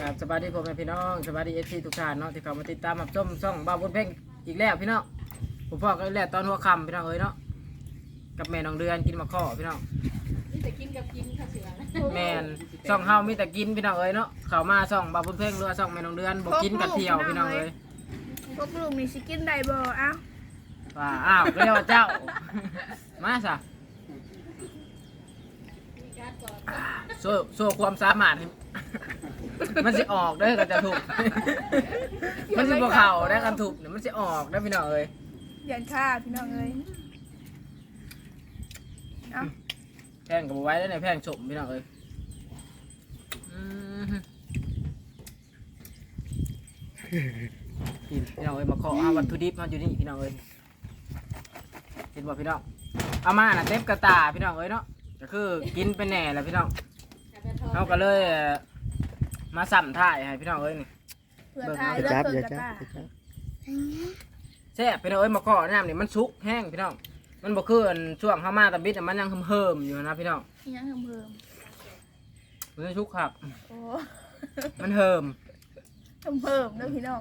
ครับสวัสดีพ่อแม่พี่น้องสวัสดีเอฟซีทุกท่านเนาะที่เข้ามาติดตามรับชมช่องบ้าบุญเพ่งอีกแล้วพี่น้องผมพ่อก็แล้วตอนหัวค่ำพี่น้องเอ้ยเนาะกับแม่น้องเดือนกินมะข้อพี่น้องนี่แต่กินกับกินค่ะเสือนะแม่นช่องเฮามีแต่กินพี่น้องเอ้ยเนาะเข้ามาช่องบ้าบุญเพ่งหรือว่าช่องแม่น้องเดือนบ่กินกันเที่ยวพี่น้องเอ้ยพวกลูกนี่สิกินได้บ่เอ้าว่าอ้าวก็เรียกว่าเจ้า มาซะมีการก่อนโซ่โซ่ความสามารถให้ มันสิออกเด้อก็จะถูก มันสิบ่เข้าได้กันถูกเนี่ยมันสิออกได้อพี่น้องเอ้ยยันค่าพี่น้องเอ้ยเอ้าแพงกับไว้แล้วในแพงชมพี่น้องเอ้ยอืมพี่พี่น้องเอ้ยมาขอเอาวัตถุดิบมาอยู่นี่พี่น้องเอ้ยเห็นบ่พี่น้องเอามาน่ะเต็มกระตาพี่น้องเอ้ยเนาะก็คือกินไปแหน่แหล้วพี่น้องกับกระทอเขาก็เลยเอ่อ มาสั่มถ่ายให้พี่น้องเอ้ยนี่เพื่อทายอย่าเลือจัดบเพิ่อนย่ากระจับตาอย่าจับแซ่บพี่น้องเอ้ยมาขอน้ำนี่มันสุกแห้งพี่น้องมันบ่คืออันช่วงเข้ามาตะบิดอะมันยังเฮิมๆอยู่นะพี่น้องอีหยังเพิ่มมันสุกครับ ๆโอ้มันเฮิมเพิ่มเพิ่มเด้อพี่น้อง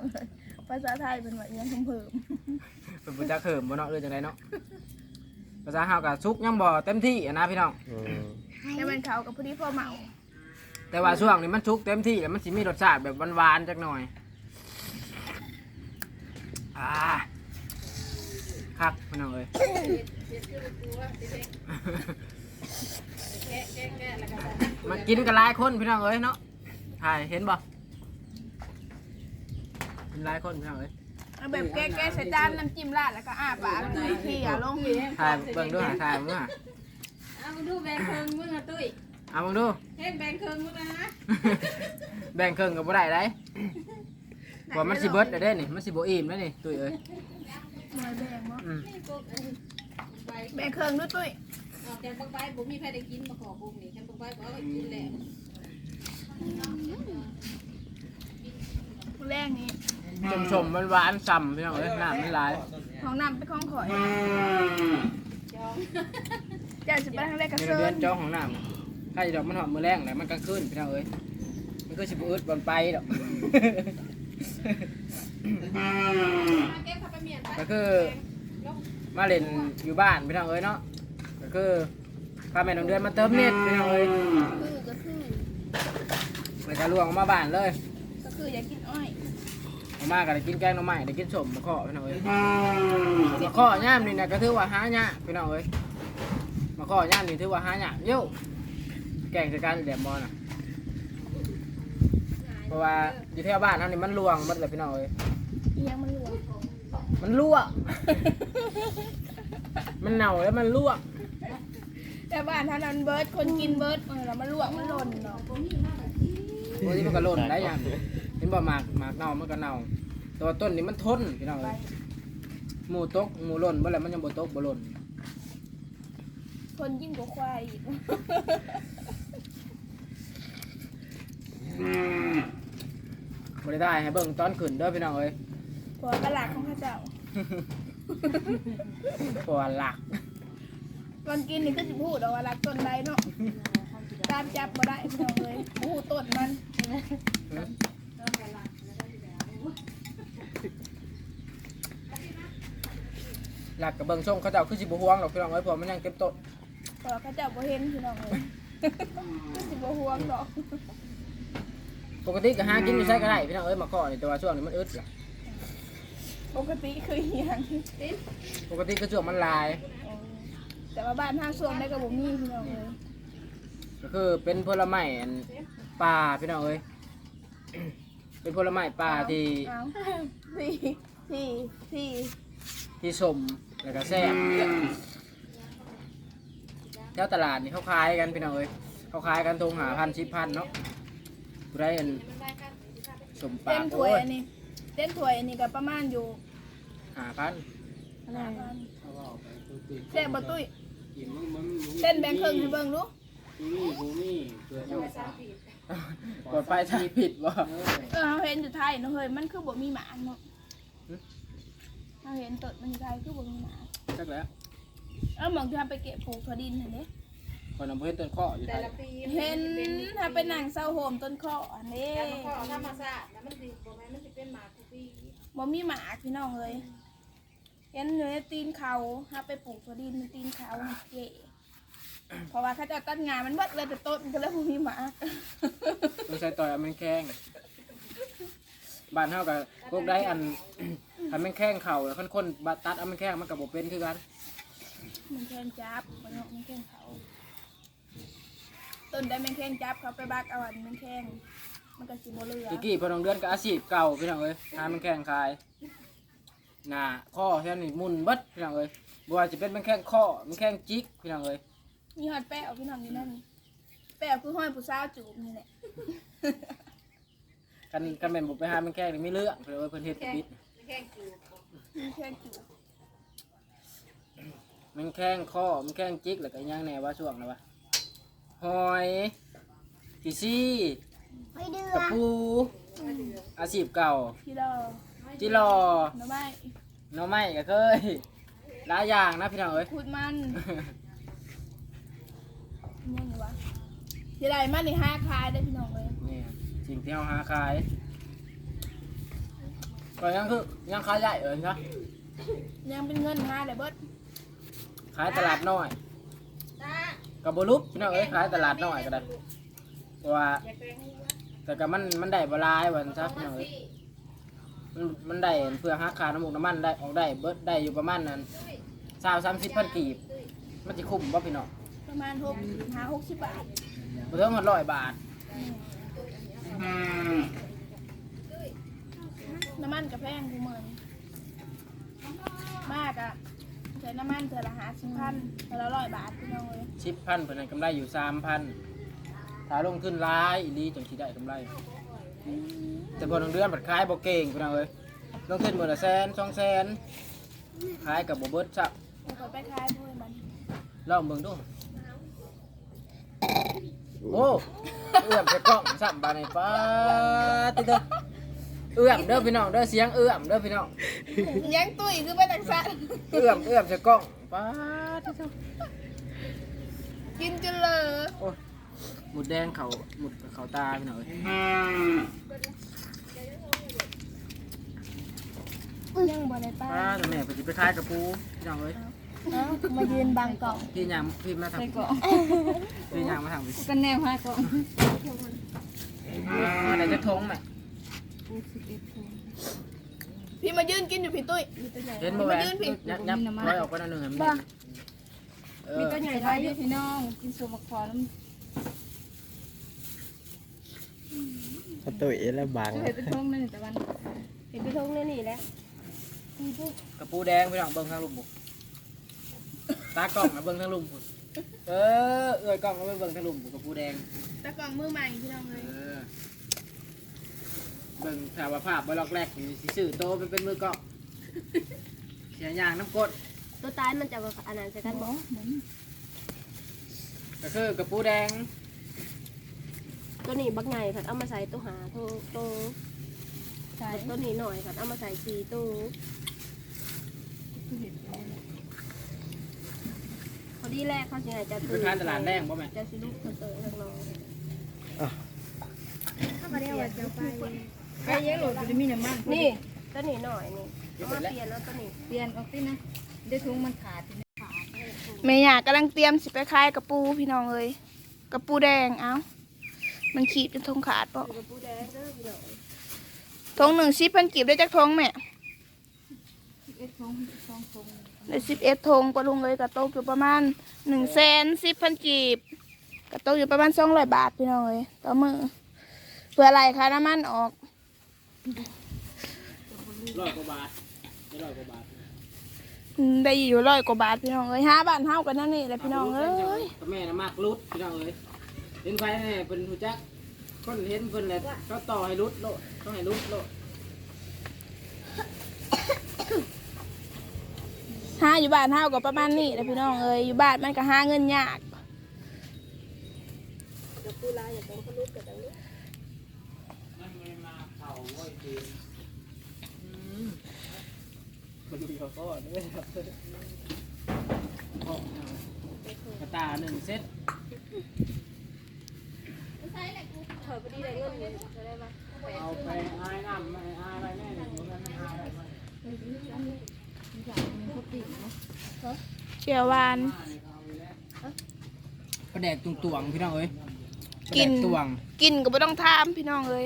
ภาษาไทยเป็นว่าอีหยังเพิ่มเพิ่มเป็นบุญจักเฮิมบ่เนาะเอ้ยจังไดเนาะภาษาเฮากับสุกยังบ่เต็มที่อะนะพี่น้อง อืมแต่มันเขากับพอดีพ่อเมา แต่ว่าช่วงนี้มันสุกเต็มที่แล้วมันสิมีรสชาติแบบหวานๆจักหน่อยอ่าครับพี่น้องเอ้ยเด็ดคือกูว่าเด็กแกะแกะแกะแล้วก็มันกินกันหลายคนพี่น้องเอ้ยเนาะถ่ายเห็นบ่เป็นหลายคนพี่น้องเอ้ยเอาแบบแก้ๆใส่จานน้ำจิ้มราดแล้วก็อ้าปากเขี่ยลงถ่ายเบิ่งดูหาถ่ายเบิ่งดูหาเอามาดูแบงเคิงมึงอะตุ้ย เอาเบิ่งดู เฮ้ยแบงเคิงมึงนะฮะแบ่งครึ่งกับบ่ได้ได้เพราะมันสิเบิดแล้วเด้นี่มันสิบ่อิ่มแล้วนี่ตุ้ยเอ้ยหน่วยแบ่งบ่อืมนี่กูใบแบ่งเครื่องด้วยตุ้ยออกจากปักใบผมมีใครได้กินมาขอบุ้งนี่ฉันปักใบบอกว่ากินแล้วแรงนี้ชมชมมันหวานๆซ้ำพี่น้องเอ้ยน้ำมันหลายของน้ำเป็นของข่อยจอง เจ้าสิไปทางแรกกระในเซิเดือนนจ้องของน้ำ ถ้าจะดอกมันหอมมือแรงแหละมันก็ขึ้นพี่น้องเอ้ยมันก็สิบ่อึดบอนไปดอกมาเก็บข้าวไปเมียนไปก็คือมาเล่นอยู่บ้านพี่น้องเอ้ยเนาะก็คือพาแม่น้องเดือนมาเติมเน็ตพี่น้องเอ้ยคือก็คือแล้วก็ลวงออกมาบ้านเลย ก็คืออยากกินอ้อยออกมาก็ได้กินแกงหน่อไม้ได้กินสมมะข้อพี่น้องเอ้ยมะข้อย่ามนี่นะก็ถือว่าหายากพี่น้องเอ้ยมะข้อย่ามนี่ถือว่าหายากเย้ว แกงจากการแหลมบอน่ะ เพราะว่าอยู่แถวบ้านเท่านี้มันลวงหมันเลยพี่น้องเอ้ยอีหยังมันเหลือมันลวก มันเน่าแล้วมันลวก แต่บ้านท่านั้นเบิร์ดคนกินเบิร์ดเออแล้วมันลวกมันหล่นเนาะบางทีมันก็หล่นได้ยังเห็นบ่หมากหมากเน่ามันก็เน่าแตัวาต้นนี่มันทนพี่น้องเอ้ยหมูตกหมูหล่นบ่แล้วมันยังบ่ตกบ่หล่นคนยิ่งกว่าควายอีก บ่ได้ได้ให้เบิ่งตอนขึ้นเด้อพี่น้องเอ้ยหัวกระหลักของข้าเจ้าเพราะว่าหลักตอนกินนี่ก็จะพูดเอาว่ารักต้นใดเนาะตามจับบ่ได้พี่น้องเลยพูดต้นมันหลักกับเบิ่งช่องเขาเจ้าคือสิบ่ห่วงหรอกพี่น้องเอ้ยเพราะมันยังเก็บต้นเพราะว่าข้าเจ้าบ่เห็นพี่น้องเลยก็สิบ่ห่วงดอก ปกติก็หากินอยู่ใช้ก็ได้พี่น้องเอ้ยมาก่อนนี่แต่ว่าช่วงนี้มันอึดล่ะปกติคืออหย่างปกติก็ช่วงมันลาย แต่ว่าบ้านห้าส่วนได้กับบ่มีพี่น้องเลยก็คือเป็นผลไม้อันป่าพี่น้องเอ้ยเป็นผลไม้ป่าที่เอาสี่สี่สี่ที่สมแล้วก็แซ่บแถวตลาดนี่เขาขายกันพี่น้องเอ้ยเขาขายกันทงหาพันชิบพันเนาะผู้ ได้อันสมปลาเต้นถ้วโอ้ยยอันนี้เต้นถ้วยอันนี้ก็ประมาณอยู่หาพันห้าพันแซ่บบ่ตุ้ยเต้นแบ่งครึ่งให้เบิ่งดูกดไปใช้ผิดบ่เออเราเห็นอยู่ไทยเนาะเฮ้ยมันคือบ่มีหมาเนาะเราเห็นตดมันอยู่ไทยคือบ่มีหมาจักแล้ว เออหมองที่ทำไปเก็บปลูกถั่วดินเห็นเด้ คนเอาไปเห็นต้นข้ออยู่แต่ไทยละปีเห็นถ้าเป็นหนังเศร้าโหมต้นข้ออันนี้แต่ละข้อธรรมศาสตร์นะมันสิบ่แม่นมันสิเป็นหมากทุกปีบ่มีหมากพี่น้องเลยเห็นอยู่ในตีนเขาถ้าไปปลูกตัวดินในตีนเขาเจ๊เพราะว่าเขาจะตัดงานมันเบิดเลยแต่ต้นก็เลยบ่มีหมากต้องใส่ต่อยเอามันแข้งบ้านเฮากับพวกได้อันทำมันแข้งเข่าแล้วคนคนๆบาตัดเอามันแข้งมันกับบ่เป็นคือกันมันแข้งจับมันเนาะมันแข้งเขา ต้นได้มันแข้งจับเขาไปบักเอาอันมันแข้งมันก็สิบ่เหลือตะกี้พอน้องเดือนก็อาชีพเก่าพี่น้องเอ้ยหามันแข้งขายหน้าข้อแค่นี้มุนเบิดพี่น้องเอ้ยบ่ว่าจะเป็นมันแข้งข้อมันแข้งจิกพี่น้องเอ้ยมีฮอดแป้วพี่น้องอยู่นั่นแป้วคือห้อยผู้สาวจูบนี่แหละกันกันแม่นบ่ไปหามันแข้งนี่มีเรื่องเพิ่นเอ้ยเพิ่นเฮ็ดปิดแข้งจูบบ่มีแข้งจูบมันแข้งข้อมันแข้งจิกแล้วก็อีหยังแหน่ว่าช่วงนะวะ หอยกีซี่ไม่เดืกระปู อาชีพเก่าพี่ดอจิรอหน่อไม้หน้องไม้ก็เคยหลายอย่างนะพี่น้องเอ้ย ขุดมันยังไงวะที่ไรมันนี่ห้าคายได้อพี่น้องเลยนี่สิ่งที่เราหาขายก็ยังคือยังขายใหญ่เอิญครับยังเป็นเงินห้าเลยเบิดขายตลาดน้อยตา กับบรุษพี่น้องเอ้ยขายตลาดน้อยก็ได้เพราะว่าอย่าแกล้งหัวแต่ก็มันมันได้บหลายวันซัเอากพี่มาน้องเอ้ยสิมันมันได้เพื่อหาค่าน้ำมูกน้ำมันได้ออกได้เบิดได้อยู่ประมาณนั้นสาวสามสิบพันกีบ มันจะคุ้มป่ะพี่น้องประมาณหกห้าหกสิบบาทบ่ถึงหดร้อยบาทน้ำมันกับแพงกูเหมือนมากอะ ใช้น้ำมันเถื่อละหาสิบพันเถื่อละร้อยบาทพี่น้องเลยชิปพันเพิ่นให้กำไรอยู่สามพันถ้าลงทุนร้ายอีหลีจังสิได้กำไร แต่พอหนึ่งเดือนบัดขายบ่เก่งพี่น้องเอ้ยลงทุนมื้อละแสนสองแสนขายกับบ่เบิดซักเดี๋ยวเขาไปขายด้วยมันลองเบิ่งดูโอ้เอื้อมจะกล้องซ้ำบาดนี้ป้าติเด้อ เอื้อมเด้อพี่น้องเด้อเสียงเอื้อมเด้อพี่น้องยังตุ้ยคือเป็นตักสันเอื้อมเอื้อมจะกล้องป้าติเด้อกินจนเลยโอ้ยหมุดแดงเขาหมุดเขาตาพี่น้องเอ้ยยังบ่ได้ป้าป้าแต่แม่เพิ่นสิไปขายกระปูพี่น้องเอ้ยมายืนบังกล่องพี่ยามพี่มาทางใส่พี่กล่องพี่ยามมาทางพี่กันแนวห้ากล่องมาได้จะทงไหม พี่มายืนกินอยู่พี่ตุ้ยเห็นบ่แหวนมายืนผิด ยับยับร้อยออกไปหนั่นหนึ่งเห็นไหมเอมีอตัวใหญ่ได้เยอะพี่น้อง กินสมะขอน้ประตูเอแล้วบางำเห็ดเป็นทงนั่นแต่วันเห็นพี่ทงนี่นี่แหละกระปูแดงพี่น้องเบิ่งทางลุมบุกตากล้องมาเบิ่งทางลุมบุกเออเอื้อยกล้องมาเบิ่งทางลุมบุกกระปูแดง ตะกล่องมือใหม่พี่น้องเลเอยอ เบิ่งถ่ายว่าภาพบล็อกแรกนี่สิซื้อโตเป็นเป็นมือกล้องเสียอย่างน้ำกดตัวตายมันจะแบบอันนั้นใช่กันบ่ก็คือกระปูแดงตัวนี้บักไงค่ะเอามาใส่ตัวหาตัวตัวใช่ตัวนี้หน่อยค่ะเอามาใส่สี่ตัวพอดีแรกเขาสิให้จะไปขายตลาดแดงบ่แม่จะสิลูกเขาเตอข้างนอกไก่เยอะโหลดจะมีน้ำมันนี่ตัวนี้หน่อยนี่เอามาเปลี่ยนแล้วตัวนี้เปลี่ยนออกสินะเดี๋ยวถุงมันขาดเมย่ากำลังเตรียมสิไปขายกระปูพี่น้องเลยกระปูแดงเอ้ามันขีดเป็นทงขาดเปล่กระปูแดงเด้อพี่น้องทงหนึ่งสิบพันกีบได้จากทงแม่เอ็ดถุงสองถุงได้สิบเอ็ดทงปะลุงเลยกระโตกอยู่ประมาณหนึ่งแสนสิบพันกีบกระโตกอยู่ประมาณสองร้อยบาทพี่น้องเลยต่อมือเพื่ออะไรคะน้ำมันออก ร้อยกว่าบาทไม่ร้อยกว่าบาทอืมได้อยู่ร้อยกว่าบาทพี่น้องเอ้ยห้าบาทเท่ากันนั่นนี่แหละพี่น้องเอ้ยกับแม่น่ะมากรุดพี่น้องเอ้ยเห็นไฟแน่เป็นหูจักคนเห็นเพิ่นแหละเขาต่อให้รุดโลดต้องให้รุดโลดห้าอยู่บ้านเท่ากับประมาณนี้แหละพี่น้องเอ้ยอยู่บ้านมันก็หาเงินยากกระปูลายอย่าเป็นขลุดกับตังนี้มัน กระตาหนึ่งเซตเอาไปอายน้ำไม่อายอะไรแน่หนึ่งมันเจียวหวาน ประแดดตวงๆพี่น้องเอ้ยกินตวง กินก็ไม่ต้องทามพี่น้องเลย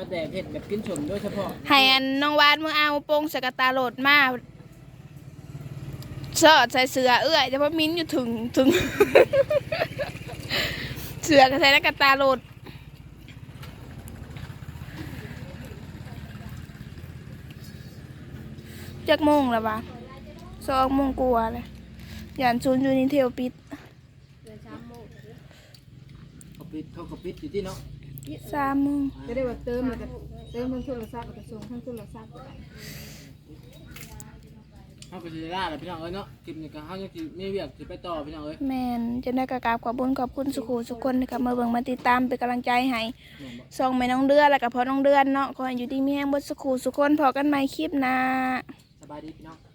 ประแดกเผ็ดแบบกินสมโดยเฉพาะให้อันน้องหวานมึงเอาโป่งสกตาโหลดมาสอดใส่เสือเอื้อยแต่ว่ามิ้นอยู่ถึงถึง เสือก็ใส่ในกระตาโหลดจักโมงแล้ววะสองโมงกว่าเลยยานซูนอยู่ในเทวปิดเดือนสามโมงเขาปิดเขาก็ปิดอยู่ที่เนาะ สามโมงจะได้ว่าเติมแล้วก็เติมทั้งโทรศัพท์แล้วก็ส่งทั้งโทรศัพท์ก็ได้เขาก็สิได้ล่าแหละพี่น้องเอ้ยเนาะคลิปนี้ก็เขายังสิมีเวียกสิไปต่อพี่น้องเอ้ยแมนจะได้กระกราบขอบคุญขอบคุณสุขูสุกคนที่เข้ามาเบิ่งมาติดตามเป็นกำลังใจให้แม่นบ่ ส่งแม่น้องเดือนแล้วก็พอน้องเดือนเนาะขอให้อยู่ดีมีแห้งเบดสุขูสุกคนพอกันใหม่คลิปหน้า สบายดีพี่น้อง